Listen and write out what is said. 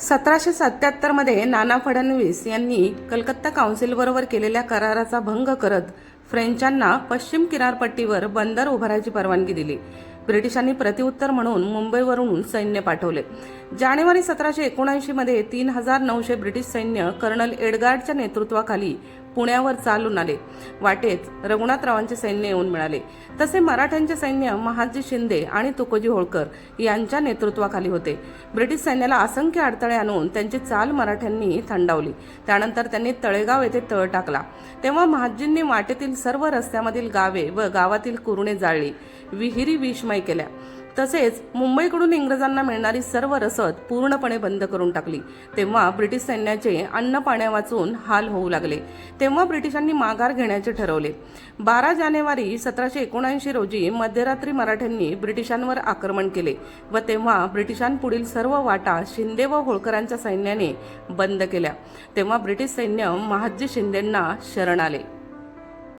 सतराशे सत्याहत्तरमध्ये नाना फडणवीस यांनी कलकत्ता काउन्सिलबरोबर केलेल्या कराराचा भंग करत फ्रेंचांना पश्चिम किनारपट्टीवर बंदर उभारायची परवानगी दिली. ब्रिटिशांनी प्रतिउत्तर म्हणून मुंबईवरून सैन्य पाठवले. जानेवारी सतराशे एकोणऐंशी मध्ये तीन हजार नऊशे ब्रिटिश सैन्य कर्नल एडगार्डच्या नेतृत्वाखाली पुण्यावर चालून आले. वाटेत रघुनाथरावांचे सैन्य येऊन मिळाले. तसे मराठ्यांचे सैन्य महाजी शिंदे आणि तुकोजी होळकर यांच्या नेतृत्वाखाली होते. ब्रिटिश सैन्याला असंख्य अडथळे आणून त्यांची चाल मराठ्यांनी थंडावली. त्यानंतर त्यांनी तळेगाव येथे तळ टाकला. तेव्हा महाजींनी वाटेतील सर्व रस्त्यामधील गावे व गावातील कुरुणे जाळली. विहिरी विषमय केल्या. तसेच मुंबईकडून इंग्रजांना मिळणारी सर्व रसद पूर्णपणे बंद करून टाकली. तेव्हा ब्रिटिश सैन्याचे अन्न पाण्या वाचून हाल होऊ लागले. तेव्हा ब्रिटिशांनी माघार घेण्याचे ठरवले. बारा जानेवारी सतराशे एकोणऐंशी रोजी मध्यरात्री मराठ्यांनी ब्रिटिशांवर आक्रमण केले व तेव्हा ब्रिटिशांपुढील सर्व वाटा शिंदे व होळकरांच्या सैन्याने बंद केल्या. तेव्हा ब्रिटिश सैन्य महाजी शिंदेंना शरण आले.